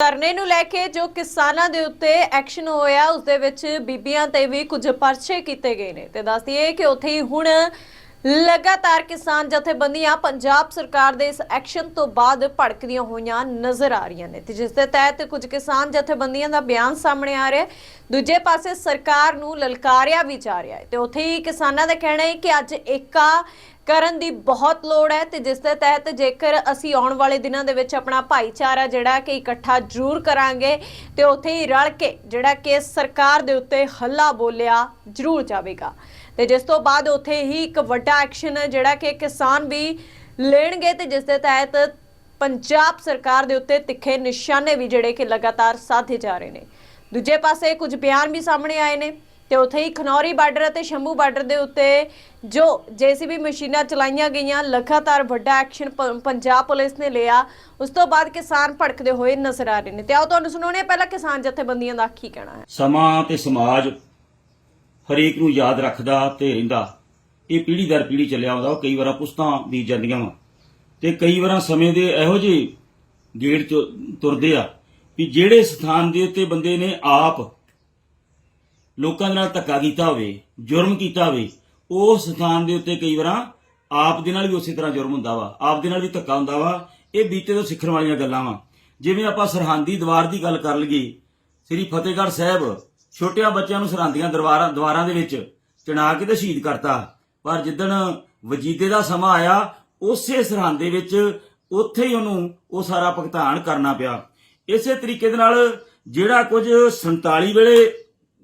ਧਰਨੇ ਨੂੰ ਲੈ ਕੇ ਜੋ ਕਿਸਾਨਾਂ ਦੇ ਉੱਤੇ ਐਕਸ਼ਨ ਹੋਇਆ, ਉਸ ਦੇ ਵਿੱਚ ਬੀਬੀਆਂ ਤੇ ਵੀ ਕੁਝ ਪਰਚੇ ਕੀਤੇ ਗਏ ਨੇ। ਤੇ ਦੱਸ ਕਿ ਉੱਥੇ ਹੀ ਹੁਣ ਲਗਾਤਾਰ ਕਿਸਾਨ ਜਥੇਬੰਦੀਆਂ ਪੰਜਾਬ ਸਰਕਾਰ ਦੇ ਇਸ ਐਕਸ਼ਨ ਤੋਂ ਬਾਅਦ ਭੜਕਦੀਆਂ ਹੋਈਆਂ ਨਜ਼ਰ ਆ ਰਹੀਆਂ ਨੇ। ਤੇ ਜਿਸ ਦੇ ਤਹਿਤ ਕੁਝ ਕਿਸਾਨ ਜਥੇਬੰਦੀਆਂ ਦਾ ਬਿਆਨ ਸਾਹਮਣੇ ਆ ਰਿਹਾ ਹੈ। ਦੂਜੇ ਪਾਸੇ ਸਰਕਾਰ ਨੂੰ ਲਲਕਾਰਿਆ ਵੀ ਜਾ ਰਿਹਾ ਹੈ। ਤੇ ਉੱਥੇ ਹੀ ਕਿਸਾਨਾਂ ਦਾ ਕਹਿਣਾ ਹੈ ਕਿ ਅੱਜ ਏਕਾ ਕਰਨ ਦੀ ਬਹੁਤ ਲੋੜ ਹੈ ਤੇ ਜਿਸ ਦੇ ਤਹਿਤ ਜੇਕਰ ਅਸੀਂ ਆਉਣ ਵਾਲੇ ਦਿਨਾਂ ਦੇ ਵਿੱਚ ਆਪਣਾ ਭਾਈਚਾਰਾ ਜਿਹੜਾ ਕਿ ਇਕੱਠਾ ਜ਼ਰੂਰ ਕਰਾਂਗੇ ਤੇ ਉੱਥੇ ਹੀ ਰਲ ਕੇ ਜਿਹੜਾ ਕਿ ਸਰਕਾਰ ਦੇ ਉੱਤੇ ਹੱਲਾ ਬੋਲਿਆ ਜ਼ਰੂਰ ਜਾਵੇਗਾ। ਤੇ ਜਿਸ ਤੋਂ ਬਾਅਦ ਉੱਥੇ ਹੀ ਇੱਕ ਵੱਡਾ ਐਕਸ਼ਨ ਜਿਹੜਾ ਕਿ ਕਿਸਾਨ ਵੀ ਲੈਣਗੇ ਤੇ ਜਿਸ ਦੇ ਤਹਿਤ ਪੰਜਾਬ ਸਰਕਾਰ ਦੇ ਉੱਤੇ ਤਿੱਖੇ ਨਿਸ਼ਾਨੇ ਵੀ ਜਿਹੜੇ ਕਿ ਲਗਾਤਾਰ ਸਾਧੇ ਜਾ ਰਹੇ ਨੇ। ਦੂਜੇ ਪਾਸੇ ਕੁਝ ਬਿਆਨ ਵੀ ਸਾਹਮਣੇ ਆਏ ਨੇ। ਤੇ ਉੱਥੇ ਹੀ ਖਨੌਰੀ ਬਾਰਡਰ ਅਤੇ ਸ਼ੰਭੂ ਬਾਰਡਰ ਦੇ ਉੱਤੇ ਜੋ ਜੀਸੀਬੀ ਮਸ਼ੀਨਾਂ ਚਲਾਈਆਂ ਗਈਆਂ, ਲਗਾਤਾਰ ਵੱਡਾ ਐਕਸ਼ਨ ਪੰਜਾਬ ਪੁਲਿਸ ਨੇ ਲਿਆ। ਉਸ ਤੋਂ ਬਾਅਦ ਕਿਸਾਨ ਭੜਕਦੇ ਹੋਏ ਨਜ਼ਰ ਆ ਰਹੇ ਨੇ। ਤੇ ਆਓ ਤੁਹਾਨੂੰ ਸੁਣਾਉਣੇ ਪਹਿਲਾਂ ਕਿਸਾਨ ਜਥੇਬੰਦੀਆਂ ਦਾ ਕੀ ਕਹਿਣਾ ਹੈ। ਸਮਾਂ ਤੇ ਸਮਾਜ ਹਰੇਕ ਨੂੰ ਯਾਦ ਰੱਖਦਾ ਤੇ ਰਹਿੰਦਾ। ਇਹ ਪੀੜ੍ਹੀ ਦਰ ਪੀੜ੍ਹੀ ਚੱਲਿਆ ਆਉਂਦਾ ਕਈ ਵਾਰਾਂ ਪੁਸਤਾਂ ਬੀਤ ਜਾਂਦੀਆਂ ਵਾ। ਤੇ ਕਈ ਵਾਰਾਂ ਸਮੇਂ ਦੇ ਇਹੋ ਜਿਹੇ ਗੇੜ ਤੁਰਦੇ ਆ ਵੀ ਜਿਹੜੇ ਸਥਾਨ ਦੇ ਉੱਤੇ ਬੰਦੇ ਨੇ ਆਪ ਲੋਕਾਂ ਦੇ ਨਾਲ ਧੱਕਾ ਕੀਤਾ ਹੋਵੇ, ਜੁਰਮ ਕੀਤਾ ਹੋਵੇ ਉਸ ਸਥਾਨ ਦੇ ਉੱਤੇ ਕਈ ਵਾਰਾਂ ਆਪ ਦੇ ਨਾਲ ਵੀ ਉਸੇ ਤਰ੍ਹਾਂ ਜੁਰਮ ਹੁੰਦਾ ਵਾ, ਆਪ ਦੇ ਨਾਲ ਵੀ ਧੱਕਾ ਹੁੰਦਾ ਵਾ, ਇਹ ਬੀਤੇ ਤੋਂ ਸਿੱਖਣ ਵਾਲੀਆਂ ਗੱਲਾਂ ਵਾ। ਜਿਵੇਂ ਆਪਾਂ ਸਰਹੰਦੀ ਦੀਵਾਰ ਦੀ ਗੱਲ ਕਰ ਲਈਏ, ਸ੍ਰੀ ਫਤਿਹਗੜ੍ਹ ਸਾਹਿਬ ਛੋਟਿਆਂ ਬੱਚਿਆਂ ਨੂੰ ਸਰਹੰਦੀਆਂ ਦਰਬਾਰਾਂ ਦੀਵਾਰਾਂ ਦੇ ਵਿੱਚ ਚਣਾ ਕੇ ਤੇ ਸ਼ਹੀਦ ਕਰਤਾ। ਪਰ ਜਿੱਦਣ ਵਜੀਦੇ ਦਾ ਸਮਾਂ ਆਇਆ, ਉਸੇ ਸਰਹੰਦ ਦੇ ਵਿੱਚ ਉੱਥੇ ਹੀ ਉਹਨੂੰ ਉਹ ਸਾਰਾ ਭੁਗਤਾਨ ਕਰਨਾ ਪਿਆ। ਇਸੇ ਤਰੀਕੇ ਦੇ ਨਾਲ ਜਿਹੜਾ ਕੁਝ 47 ਵੇਲੇ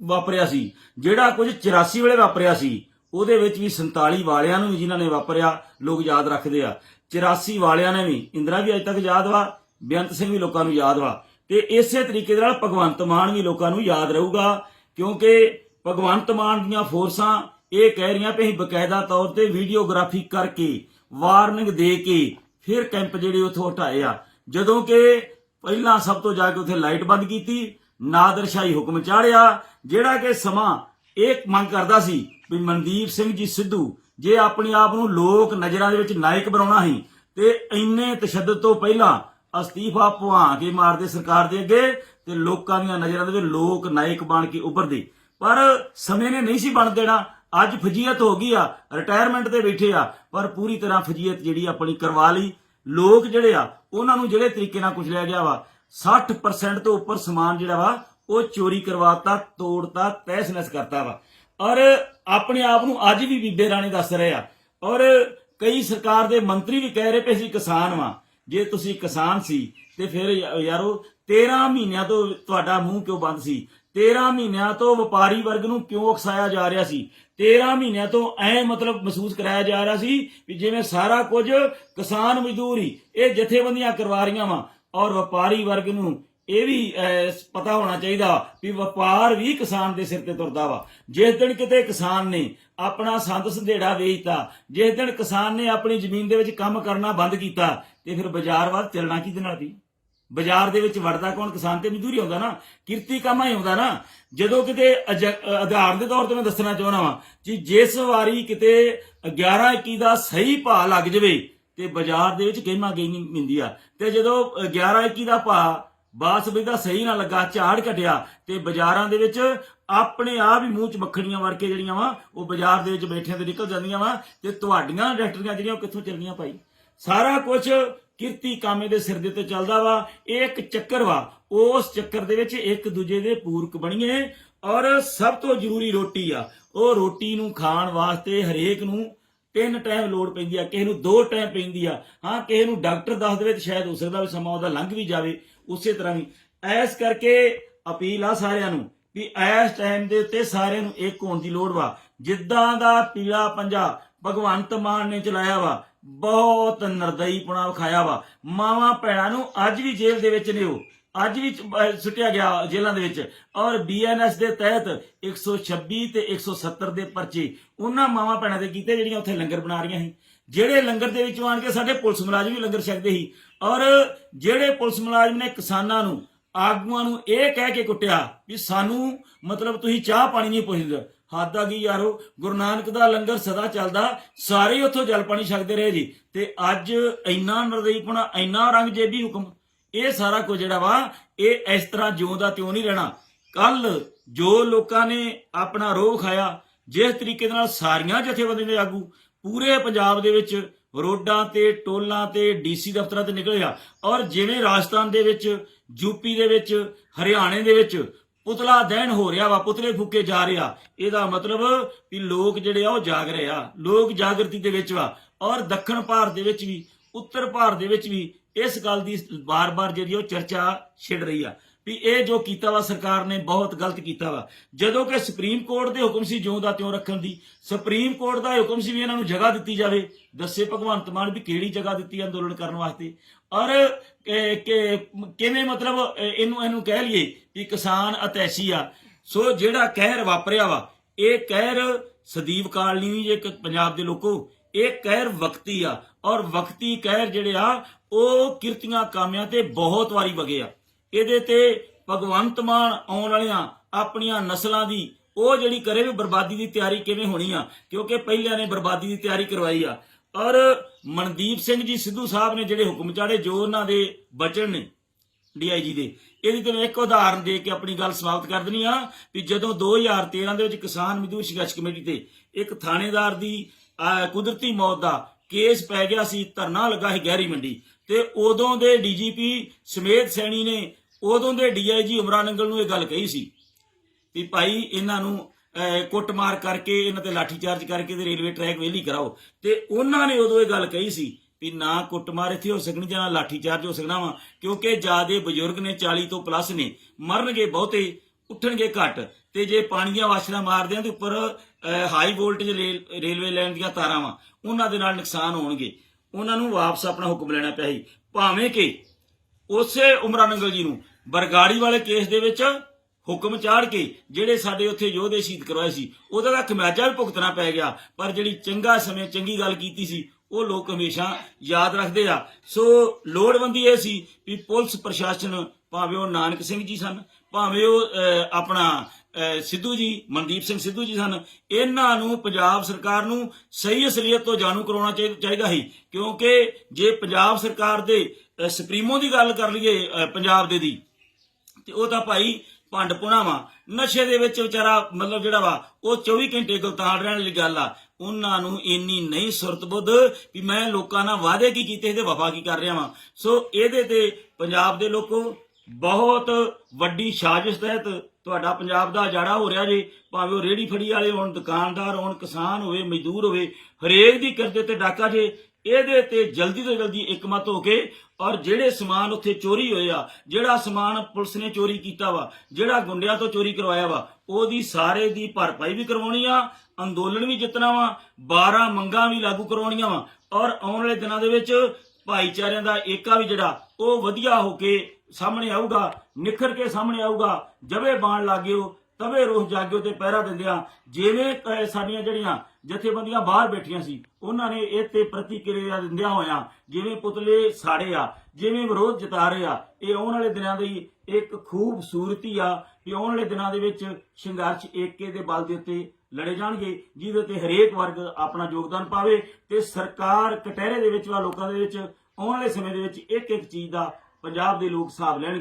ਵਾਪਰਿਆ ਸੀ। ਜਿਹੜਾ ਕੁਝ 84 ਵੇਲੇ ਵਾਪਰਿਆ ਸੀ, ਉਹਦੇ ਵਿੱਚ ਵੀ 47 ਵਾਲਿਆਂ ਨੂੰ ਵੀ ਜਿਨ੍ਹਾਂ ਨੇ ਵਾਪਰਿਆ, ਲੋਕ ਯਾਦ ਰੱਖਦੇ ਆ। 84 ਵਾਲਿਆਂ ਨੇ ਵੀ, ਇੰਦਰਾ ਵੀ ਅਜੇ ਤੱਕ ਯਾਦ ਵਾ? ਬੇਅੰਤ ਸਿੰਘ ਵੀ ਲੋਕਾਂ ਨੂੰ ਯਾਦ ਵਾ। ਤੇ ਇਸੇ ਤਰੀਕੇ ਦੇ ਨਾਲ ਭਗਵੰਤ ਮਾਨ ਵੀ ਲੋਕਾਂ ਨੂੰ ਯਾਦ ਰਹੂਗਾ, ਕਿਉਂਕਿ ਭਗਵੰਤ ਮਾਨ ਦੀਆਂ ਫੋਰਸਾਂ ਇਹ ਕਹਿ ਰਹੀਆਂ ਵੀ ਅਸੀਂ ਬਕਾਇਦਾ ਤੌਰ ਤੇ ਵੀਡੀਓਗ੍ਰਾਫੀ ਕਰਕੇ, ਵਾਰਨਿੰਗ ਦੇ ਕੇ, ਫਿਰ ਕੈਂਪ ਜਿਹੜੇ ਉਥੋਂ ਹਟਾਏ ਆ। ਜਦੋਂ ਕਿ ਪਹਿਲਾਂ ਸਭ ਤੋਂ ਜਾ ਕੇ ਉੱਥੇ ਲਾਈਟ ਬੰਦ ਕੀਤੀ ਨਾਦਰਸ਼ਾਹੀ ਹੁਕਮ ਚਾੜਿਆ, ਜਿਹੜਾ ਕਿ ਸਮਾਂ ਇਹ ਮੰਗ ਕਰਦਾ ਸੀ ਵੀ ਮਨਦੀਪ ਸਿੰਘ ਜੀ ਸਿੱਧੂ ਜੇ ਆਪਣੇ ਆਪ ਨੂੰ ਲੋਕ ਨਜ਼ਰਾਂ ਦੇ ਵਿੱਚ ਨਾਇਕ ਬਣਾਉਣਾ ਸੀ ਤੇ ਇੰਨੇ ਤਸ਼ੱਦਦ ਤੋਂ ਪਹਿਲਾਂ ਅਸਤੀਫਾ ਪਵਾ ਕੇ ਮਾਰਦੇ ਸਰਕਾਰ ਦੇ ਅੱਗੇ ਤੇ ਲੋਕਾਂ ਦੀਆਂ ਨਜ਼ਰਾਂ ਦੇ ਵਿੱਚ ਲੋਕ ਨਾਇਕ ਬਣ ਕੇ ਉੱਭਰਦੇ। ਪਰ ਸਮੇਂ ਨੇ ਨਹੀਂ ਸੀ ਬਣ ਦੇਣਾ। ਅੱਜ ਫਜੀਅਤ ਹੋ ਗਈ ਆ ਰਿਟਾਇਰਮੈਂਟ ਤੇ ਬੈਠੇ ਆ, ਪਰ ਪੂਰੀ ਤਰ੍ਹਾਂ ਫਜੀਅਤ ਜਿਹੜੀ ਆਪਣੀ ਕਰਵਾ ਲਈ। ਲੋਕ ਜਿਹੜੇ ਆ, ਉਹਨਾਂ ਨੂੰ ਜਿਹੜੇ ਤਰੀਕੇ ਨਾਲ ਕੁਚਲਿਆ ਗਿਆ ਵਾ 60% ਤੋਂ ਉੱਪਰ ਸਮਾਨ ਜਿਹੜਾ ਵਾ, ਉਹ ਚੋਰੀ ਕਰਵਾਤਾ, ਤੋੜਤਾ, ਤਹਿਸ-ਨਹਿਸ ਕਰਤਾ ਵਾ। ਔਰ ਆਪਣੇ ਆਪ ਨੂੰ ਅੱਜ ਵੀ ਬੀਬੇ ਰਾਣੀ ਦੱਸ ਰਹੇ ਆ। ਔਰ ਕਈ ਸਰਕਾਰ ਦੇ ਮੰਤਰੀ ਵੀ ਕਹਿ ਰਹੇ ਪਏ ਅਸੀਂ ਕਿਸਾਨ ਵਾਂ। ਜੇ ਤੁਸੀਂ ਕਿਸਾਨ ਸੀ, ਤੇ ਫਿਰ ਯਾ- ਯਾਰੋ 13 ਮਹੀਨਿਆਂ ਤੋਂ ਤੁਹਾਡਾ ਮੂੰਹ ਕਿਉਂ ਬੰਦ ਸੀ? 13 ਮਹੀਨਿਆਂ ਤੋਂ ਵਪਾਰੀ ਵਰਗ ਨੂੰ ਕਿਉਂ ਉਕਸਾਇਆ ਜਾ ਰਿਹਾ ਸੀ? 13 ਮਹੀਨਿਆਂ ਤੋਂ ਐ ਮਤਲਬ ਮਹਿਸੂਸ ਕਰਾਇਆ ਜਾ ਰਿਹਾ ਸੀ ਵੀ ਜਿਵੇਂ ਸਾਰਾ ਕੁਝ ਕਿਸਾਨ ਮਜ਼ਦੂਰ, ਇਹ ਜਥੇਬੰਦੀਆਂ ਕਰਵਾ ਰਹੀਆਂ ਵਾ। ਔਰ ਵਪਾਰੀ ਵਰਗ ਨੂੰ ਇਹ ਵੀ ਪਤਾ ਹੋਣਾ ਚਾਹੀਦਾ ਵੀ ਵਪਾਰ ਵੀ ਕਿਸਾਨ ਦੇ ਸਿਰ ਤੇ ਤੁਰਦਾ ਵਾ। ਜਿਸ ਦਿਨ ਕਿਤੇ ਕਿਸਾਨ ਨੇ ਆਪਣਾ ਸੰਦ ਸੰਧੇੜਾ ਵੇਚਤਾ, ਜਿਸ ਦਿਨ ਕਿਸਾਨ ਨੇ ਆਪਣੀ ਜ਼ਮੀਨ ਦੇ ਵਿੱਚ ਕੰਮ ਕਰਨਾ ਬੰਦ ਕੀਤਾ, ਤੇ ਫਿਰ ਬਾਜ਼ਾਰ ਵੱਲ ਚੱਲਣਾ ਕਿਹਦੇ ਨਾਲ ਸੀ ਬਾਜ਼ਾਰ ਦੇ ਵਿੱਚ ਵੜਦਾ ਕੌਣ? ਕਿਸਾਨ ਤੇ ਮਜ਼ਦੂਰੀ ਆਉਂਦਾ ਨਾ, ਕਿਰਤੀ ਕੰਮਾਂ ਹੀ ਆਉਂਦਾ ਨਾ। ਜਦੋਂ ਕਿਤੇ ਆਧਾਰ ਦੇ ਤੌਰ ਤੇ ਮੈਂ ਦੱਸਣਾ ਚਾਹੁੰਦਾ ਵਾਂ ਕਿ ਜਿਸ ਵਾਰੀ ਕਿਤੇ 11 21 ਦਾ ਸਹੀ ਭਾਅ ਲੱਗ ਜਵੇ ਤੇ ਬਾਜ਼ਾਰ ਦੇ ਵਿੱਚ ਗੇਮਾਂ ਗਈ ਮਿੰਦੀ ਆ। ਤੇ ਜਦੋਂ 11 21 ਦਾ ਭਾਅ ਬਾਸਮਤੀ ਦਾ ਸਹੀ ਨਾ ਲੱਗਾ, ਝਾੜ ਘਟਿਆ, ਤੇ ਬਾਜ਼ਾਰਾਂ ਦੇ ਵਿੱਚ ਆਪਣੇ ਆਪ ਹੀ ਮੂੰਹ ਚ ਮੱਖਣੀਆਂ ਵੜ ਕੇ ਜਿਹੜੀਆਂ ਵਾ, ਉਹ ਬਾਜ਼ਾਰ ਦੇ ਵਿੱਚ ਬੈਠਿਆਂ ਤੇ ਨਿਕਲ ਜਾਂਦੀਆਂ ਵਾ, ਤੇ ਤੁਹਾਡੀਆਂ ਇੰਡਸਟਰੀਆਂ ਜਿਹੜੀਆਂ ਉਹ ਕਿੱਥੋਂ ਚੱਲਣੀਆਂ ਭਾਈ? ਸਾਰਾ ਕੁਝ ਕਿਰਤੀ ਕਾਮੇ ਦੇ ਸਿਰ ਦੇ ਤੇ ਚੱਲਦਾ ਵਾ, ਇਹ ਇੱਕ ਚੱਕਰ ਵਾ। ਉਸ ਚੱਕਰ ਦੇ ਵਿੱਚ ਇੱਕ ਦੂਜੇ ਦੇ ਪੂਰਕ ਬਣੀਏ, ਔਰ ਸਭ ਤੋਂ ਜ਼ਰੂਰੀ ਰੋਟੀ ਆ। ਉਹ ਰੋਟੀ ਨੂੰ ਖਾਣ ਵਾਸਤੇ ਹਰੇਕ ਨੂੰ ਤਿੰਨ ਟਾਈਮ ਲੋੜ ਪੈਂਦੀ ਆ, ਕਿਸੇ ਨੂੰ ਦੋ ਟਾਈਮ ਪੈਂਦੀ ਆ। ਹਾਂ, ਕਿਸੇ ਨੂੰ ਡਾਕਟਰ ਦੱਸ ਦੇਵੇ ਤੇ ਸ਼ਾਇਦ ਹੋ ਸਕਦਾ ਵੀ ਸਮਾਂ ਉਹਦਾ ਲੰਘ ਵੀ ਜਾਵੇ, ਉਸੇ ਤਰ੍ਹਾਂ ਵੀ ਐਸ ਕਰਕੇ ਅਪੀਲ ਆ ਸਾਰਿਆਂ ਨੂੰ ਵੀ ਐਸ ਟਾਈਮ ਦੇ ਉੱਤੇ ਸਾਰਿਆਂ ਨੂੰ ਇੱਕ ਹੋਣ ਦੀ ਲੋੜ ਵਾ। ਜਿੱਦਾਂ ਦਾ ਪੀਲਾ ਪੰਜਾ ਭਗਵੰਤ ਮਾਨ ਨੇ ਚਲਾਇਆ ਵਾ, ਬਹੁਤ ਨਰਦਈਪੁਣਾ ਵਿਖਾਇਆ ਵਾ। ਮਾਵਾਂ ਭੈਣਾਂ ਨੂੰ ਅੱਜ ਵੀ ਜੇਲ੍ਹ ਦੇ ਵਿੱਚ ਨੇ ਉਹ। ਅੱਜ ਵੀ ਸੁੱਟਿਆ ਗਿਆ ਜੇਲ੍ਹਾਂ ਦੇ ਵਿੱਚ। ਔਰ ਬੀਐਨਐਸ ਦੇ ਤਹਿਤ 126 ਤੇ 170 ਦੇ ਪਰਚੇ ਉਹਨਾਂ ਮਾਵਾਂ ਭੈਣਾਂ ਦੇ ਕੀਤੇ ਜਿਹੜੀਆਂ ਉੱਥੇ ਲੰਗਰ ਬਣਾ ਰਹੀਆਂ ਸੀ। ਜਿਹੜੇ ਲੰਗਰ ਦੇ ਵਿੱਚੋਂ ਆਣ ਕੇ ਸਾਡੇ ਪੁਲਿਸ ਮੁਲਾਜ਼ਮ ਵੀ ਲੰਗਰ ਛਕਦੇ ਸੀ। ਔਰ ਜਿਹੜੇ ਪੁਲਿਸ ਮੁਲਾਜ਼ਮ ਨੇ ਕਿਸਾਨਾਂ ਨੂੰ, ਆਗੂਆਂ ਨੂੰ ਇਹ ਕਹਿ ਕੇ ਕੁੱਟਿਆ ਵੀ ਸਾਨੂੰ ਮਤਲਬ ਤੁਸੀਂ ਚਾਹ ਪਾਣੀ ਨਹੀਂ ਪੁੱਛਦੇ। ਹੱਦ ਕੀ ਗਈ ਯਾਰੋ, ਗੁਰੂ ਨਾਨਕ ਦਾ ਲੰਗਰ ਸਦਾ ਚੱਲਦਾ, ਸਾਰੇ ਉੱਥੋਂ ਜਲ ਪਾਣੀ ਛਕਦੇ ਰਹੇ ਜੀ। ਤੇ ਅੱਜ ਇੰਨਾ ਨਰਦਈਪਣਾ ਇੰਨਾ ਰੰਗਜੇਬੀ ਹੁਕਮ ਇਹ ਸਾਰਾ ਕੁਝ ਜਿਹੜਾ ਵਾ, ਇਹ ਇਸ ਤਰ੍ਹਾਂ ਜਿਉਂ ਦਾ ਤਿਉਂ ਨਹੀਂ ਰਹਿਣਾ। ਕੱਲ ਜੋ ਲੋਕਾਂ ਨੇ ਆਪਣਾ ਰੋਹ ਖਾਇਆ ਜਿਸ ਤਰੀਕੇ ਦੇ ਨਾਲ ਸਾਰੀਆਂ ਜਥੇਬੰਦੀਆਂ ਦੇ ਆਗੂ ਪੂਰੇ ਪੰਜਾਬ ਦੇ ਵਿੱਚ ਰੋਡਾਂ ਤੇ, ਟੋਲਾਂ ਤੇ, ਡੀਸੀ ਦਫ਼ਤਰਾਂ ਤੇ ਨਿਕਲਿਆ ਔਰ ਜਿਵੇਂ ਰਾਜਸਥਾਨ ਦੇ ਵਿੱਚ, ਯੂਪੀ ਦੇ ਵਿੱਚ, ਹਰਿਆਣੇ ਦੇ ਵਿੱਚ ਪੁਤਲਾ ਦਹਿਣ ਹੋ ਰਿਹਾ ਵਾ, ਪੁਤਲੇ ਫੂਕੇ ਜਾ ਰਿਹਾ ਇਹਦਾ ਮਤਲਬ ਵੀ ਲੋਕ ਜਿਹੜੇ ਆ ਉਹ ਜਾਗ ਰਹੇ ਆ, ਲੋਕ ਜਾਗਰਤੀ ਦੇ ਵਿੱਚ ਵਾ। ਔਰ ਦੱਖਣ ਭਾਰਤ ਦੇ ਵਿੱਚ ਵੀ, ਉੱਤਰ ਭਾਰਤ ਦੇ ਵਿੱਚ ਵੀ ਇਸ ਗੱਲ ਦੀ ਬਾਰ-ਬਾਰ ਜਿਹੜੀ ਉਹ ਚਰਚਾ ਛਿੜ ਰਹੀ ਆ ਵੀ ਇਹ ਜੋ ਕੀਤਾ ਵਾ ਸਰਕਾਰ ਨੇ ਬਹੁਤ ਗਲਤ ਕੀਤਾ ਵਾ। ਜਦੋਂ ਕਿ ਸੁਪਰੀਮ ਕੋਰਟ ਦੇ ਹੁਕਮ ਸੀ ਜਿਉਂ ਦਾ ਤਿਉਂ ਰੱਖਣ ਦੀ, ਸੁਪਰੀਮ ਕੋਰਟ ਦਾ ਹੁਕਮ ਸੀ ਵੀ ਇਹਨਾਂ ਨੂੰ ਜਗ੍ਹਾ ਦਿੱਤੀ ਜਾਵੇ। ਦੱਸੇ ਭਗਵੰਤ ਮਾਨ ਵੀ ਕਿਹੜੀ ਜਗ੍ਹਾ ਦਿੱਤੀ ਅੰਦੋਲਨ ਕਰਨ ਵਾਸਤੇ। ਔਰ ਕਿਵੇਂ ਮਤਲਬ ਇਹਨੂੰ ਇਹਨੂੰ ਕਹਿ ਲਈਏ ਵੀ ਕਿਸਾਨ ਅਤੈਸ਼ੀ ਆ। ਸੋ ਜਿਹੜਾ ਕਹਿਰ ਵਾਪਰਿਆ ਵਾ, ਇਹ ਕਹਿਰ ਸਦੀਵ ਕਾਲਨੀ ਵੀ ਪੰਜਾਬ ਦੇ ਲੋਕੋ, ਇਹ ਕਹਿਰ ਵਕਤੀ ਆ। ਔਰ ਵਕਤੀ ਕਹਿਰ ਜਿਹੜੇ ਆ, ਉਹ ਕਿਰਤੀਆਂ ਕਾਮਿਆਂ ਤੇ ਬਹੁਤ ਵਾਰੀ ਵਗੇ ਆ। ਇਹਦੇ ਤੇ ਭਗਵੰਤ ਮਾਨ ਆਉਣ ਵਾਲਿਆਂ ਆਪਣੀਆਂ ਨਸਲਾਂ ਦੀ, ਉਹ ਜਿਹੜੀ ਕਰੇ ਵੀ ਬਰਬਾਦੀ ਦੀ ਤਿਆਰੀ ਕਿਵੇਂ ਹੋਣੀ ਆ, ਕਿਉਂਕਿ ਪਹਿਲਿਆਂ ਨੇ ਬਰਬਾਦੀ ਦੀ ਤਿਆਰੀ ਕਰਵਾਈ ਆ। ਔਰ ਮਨਦੀਪ ਸਿੰਘ ਜੀ ਸਿੱਧੂ ਸਾਹਿਬ ਨੇ ਜਿਹੜੇ ਹੁਕਮ ਚਾੜੇ, ਜੋ ਉਹਨਾਂ ਦੇ ਬਚਨ ਨੇ ਡੀਆਈਜੀ ਦੇ, ਇਹਦੀ ਤੇ ਮੈਂ ਇੱਕ ਉਦਾਹਰਨ ਦੇ ਕੇ ਆਪਣੀ ਗੱਲ ਸਮਾਪਤ ਕਰ ਦਿੰਨੀ ਆ ਵੀ ਜਦੋਂ 2013 ਦੇ ਵਿੱਚ ਕਿਸਾਨ ਮਜ਼ਦੂਰ ਸੰਘਰਸ਼ ਕਮੇਟੀ ਤੇ ਇੱਕ ਥਾਣੇਦਾਰ ਦੀ ਕੁਦਰਤੀ ਮੌਤ ਦਾ ਕੇਸ ਪੈ ਗਿਆ ਸੀ ਧਰਨਾ ਲੱਗਾ ਸੀ ਗਹਿਰੀ ਮੰਡੀ। ਤੇ ਉਦੋਂ ਦੇ ਡੀਜੀਪੀ ਸਮੇਤ ਸੈਣੀ ਨੇ ਉਦੋਂ ਦੇ ਡੀਆਈਜੀ ਉਮਰਾਂ ਨੰਗਲ ਨੂੰ ਇਹ ਗੱਲ ਕਹੀ ਸੀ ਵੀ ਭਾਈ ਇਹਨਾਂ ਨੂੰ ਅਹ, ਕੁੱਟਮਾਰ ਕਰਕੇ ਇਹਨਾਂ ਤੇ ਲਾਠੀਚਾਰਜ ਕਰਕੇ ਤੇ ਰੇਲਵੇ ਟਰੈਕ ਵਿਹਲੀ ਕਰਾਓ। ਤੇ ਉਹਨਾਂ ਨੇ ਉਦੋਂ ਇਹ ਗੱਲ ਕਹੀ ਸੀ ਵੀ ਨਾ ਕੁੱਟਮਾਰ ਇੱਥੇ ਹੋ ਸਕਣੀ ਜਾਂ ਨਾ ਲਾਠੀਚਾਰਜ ਹੋ ਸਕਣਾ ਵਾ ਕਿਉਂਕਿ ਜਿਆਦੇ ਬਜ਼ੁਰਗ ਨੇ 40 ਤੋਂ ਪਲੱਸ ਨੇ ਮਰਨਗੇ ਬਹੁਤੇ। ਉੱਠਣਗੇ ਘੱਟ। ਤੇ ਜੇ ਪਾਣੀ ਦੀਆਂ ਵਾਸ਼ਲਾਂ ਮਾਰਦੇ ਆ ਤੇ ਉੱਪਰ ਹਾਈ ਵੋਲਟੇਜ ਰੇਲਵੇ ਲਾਈਨ ਦੀਆਂ ਤਾਰਾਂ ਵਾ, ਉਹਨਾਂ ਦੇ ਨਾਲ ਨੁਕਸਾਨ ਹੋਣਗੇ। ਉਹਨਾਂ ਨੂੰ ਵਾਪਸ ਆਪਣਾ ਹੁਕਮ ਲੈਣਾ ਪਿਆ ਸੀ। ਭਾਵੇਂ ਕਿ ਉਸੇ ਉਮਰਾਂ ਨੰਗਲ ਜੀ ਨੂੰ ਬਰਗਾੜੀ ਵਾਲੇ ਕੇਸ ਦੇ ਵਿੱਚ ਹੁਕਮ ਚਾੜ ਕੇ ਜਿਹੜੇ ਸਾਡੇ ਉੱਥੇ ਯੋਧੇ ਸ਼ਹੀਦ ਕਰਵਾਏ ਸੀ, ਉਹਦਾ ਤਾਂ ਖਮਿਆਜਾ ਵੀ ਭੁਗਤਣਾ ਪੈ ਗਿਆ। ਪਰ ਜਿਹੜੀ ਚੰਗਾ ਸਮੇਂ, ਚੰਗੀ ਗੱਲ ਕੀਤੀ ਸੀ, ਉਹ ਲੋਕ ਹਮੇਸ਼ਾ ਯਾਦ ਰੱਖਦੇ ਆ। ਸੋ, ਲੋੜਵੰਦੀ ਇਹ ਸੀ ਵੀ ਪੁਲਿਸ ਪ੍ਰਸ਼ਾਸਨ, ਭਾਵੇਂ ਉਹ ਨਾਨਕ ਸਿੰਘ ਜੀ ਸਨ ਭਾਵੇਂ ਉਹ ਆਪਣਾ ਸਿੱਧੂ ਜੀ, ਮਨਦੀਪ ਸਿੰਘ ਸਿੱਧੂ ਜੀ ਸਨ, ਇਹਨਾਂ ਨੂੰ ਪੰਜਾਬ ਸਰਕਾਰ ਨੂੰ ਸਹੀ ਅਸਲੀਅਤ ਤੋਂ ਜਾਣੂ ਕਰਾਉਣਾ ਚਾਹੀ- ਚਾਹੀਦਾ ਸੀ। ਕਿਉਂਕਿ ਜੇ ਪੰਜਾਬ ਸਰਕਾਰ ਦੇ ਸੁਪਰੀਮੋ ਦੀ ਗੱਲ ਕਰ ਲਈਏ ਪੰਜਾਬ ਦੇ ਦੀ, ਤੇ ਉਹ ਤਾਂ ਭਾਈ ਭੰਡ ਪੁਣਾ ਵਾ ਨਸ਼ੇ ਦੇ ਵਿੱਚ ਵਿਚਾਰਾ ਮਤਲਬ ਜਿਹੜਾ ਵਾ, ਉਹ 24 ਘੰਟੇ ਗੁਲਤਾਨ ਰਹਿਣ ਵਾਲੀ ਗੱਲ ਆ। ਉਹਨਾਂ ਨੂੰ ਇੰਨੀ ਨਹੀਂ ਸੁਰਤ ਬੁੱਧ ਵੀ ਮੈਂ ਲੋਕਾਂ ਨਾਲ ਵਾਅਦੇ ਕੀ ਕੀਤੇ ਤੇ ਵਫਾ ਕੀ ਕਰ ਰਿਹਾ ਵਾਂ। ਸੋ ਇਹਦੇ ਤੇ ਪੰਜਾਬ ਦੇ ਲੋਕੋ ਬਹੁਤ ਵੱਡੀ ਸਾਜ਼ਿਸ਼ ਤਹਿਤ ਤੁਹਾਡਾ ਪੰਜਾਬ ਦਾ ਉਜਾੜਾ ਹੋ ਰਿਹਾ ਜੀ। ਭਾਵੇਂ ਉਹ ਰੇੜੀ ਫੜੀ ਵਾਲੇ ਹੋਣ, ਦੁਕਾਨਦਾਰ ਹੋਣ, ਕਿਸਾਨ ਹੋਵੇ, ਮਜ਼ਦੂਰ ਹੋਵੇ, ਹਰੇਕ ਦੀ ਕਰਦੇ ਤੇ ਡਾਕਾ ਜੇ, ਇਹਦੇ ਤੇ ਜਲਦੀ ਤੋਂ ਜਲਦੀ ਇਕਮਤ ਹੋ ਕੇ ਔਰ ਜਿਹੜੇ ਸਮਾਨ ਉੱਥੇ ਚੋਰੀ ਹੋਏ ਆ, ਜਿਹੜਾ ਸਮਾਨ ਪੁਲਿਸ ਨੇ ਚੋਰੀ ਕੀਤਾ ਵਾ, ਜਿਹੜਾ ਗੁੰਡਿਆਂ ਤੋਂ ਚੋਰੀ ਕਰਵਾਇਆ ਵਾ, ਉਹਦੀ ਸਾਰੇ ਦੀ ਭਰਪਾਈ ਵੀ ਕਰਵਾਉਣੀ ਆ, ਅੰਦੋਲਨ ਵੀ ਜਿੱਤਣਾ ਵਾ 12 ਮੰਗਾਂ ਵੀ ਲਾਗੂ ਕਰਵਾਉਣੀਆਂ ਵਾ। ਔਰ ਆਉਣ ਵਾਲੇ ਦਿਨਾਂ ਦੇ ਵਿੱਚ ਭਾਈਚਾਰਿਆਂ ਦਾ ਏਕਾ ਵੀ ਜਿਹੜਾ, ਉਹ ਵਧੀਆ ਹੋ ਕੇ ਸਾਹਮਣੇ ਆਊਗਾ, ਨਿਖਰ ਕੇ ਸਾਹਮਣੇ ਆਊਗਾ, ਜਵੇ ਬਾਣ ਲਾਗਿਓ ਤਵੇ ਰੋਹ ਜਾਗਿਓ ਤੇ ਪਹਿਰਾ ਦਿੰਦਿਆਂ ਜਿਵੇਂ ਸਾਡੀਆਂ ਜਿਹੜੀਆਂ ਜਥੇਬੰਦੀਆਂ ਬਾਹਰ ਬੈਠੀਆਂ ਸੀ, ਉਹਨਾਂ ਨੇ ਇਹ ਤੇ ਪ੍ਰਤੀਕਿਰਿਆ ਦਿੰਦਿਆਂ ਹੋਇਆਂ ਜਿਵੇਂ ਪੁਤਲੇ ਸਾੜੇ ਆ, ਜਿਵੇਂ ਵਿਰੋਧ ਜਤਾ ਰਹੇ ਆ, ਇਹ ਆਉਣ ਵਾਲੇ ਦਿਨਾਂ ਦੀ ਇੱਕ ਖੂਬਸੂਰਤੀ ਆ ਕਿ ਆਉਣ ਵਾਲੇ ਦਿਨਾਂ ਦੇ ਵਿੱਚ ਸੰਘਰਸ਼ ਏਕੇ ਦੇ ਬਲ ਦੇ ਉੱਤੇ ਲੜੇ ਜਾਣਗੇ, ਜਿਹਦੇ ਤੇ ਹਰੇਕ ਵਰਗ ਆਪਣਾ ਯੋਗਦਾਨ ਪਾਵੇ ਤੇ ਸਰਕਾਰ ਕਟਹਿਰੇ ਦੇ ਵਿੱਚ ਵਾ, ਲੋਕਾਂ ਦੇ ਵਿੱਚ ਆਉਣ ਵਾਲੇ ਸਮੇਂ ਦੇ ਵਿੱਚ ਇੱਕ ਇੱਕ ਚੀਜ਼ ਦਾ ਪੰਜਾਬ ਦੇ ਲੋਕ ਹਿਸਾਬ ਲੈਣਗੇ।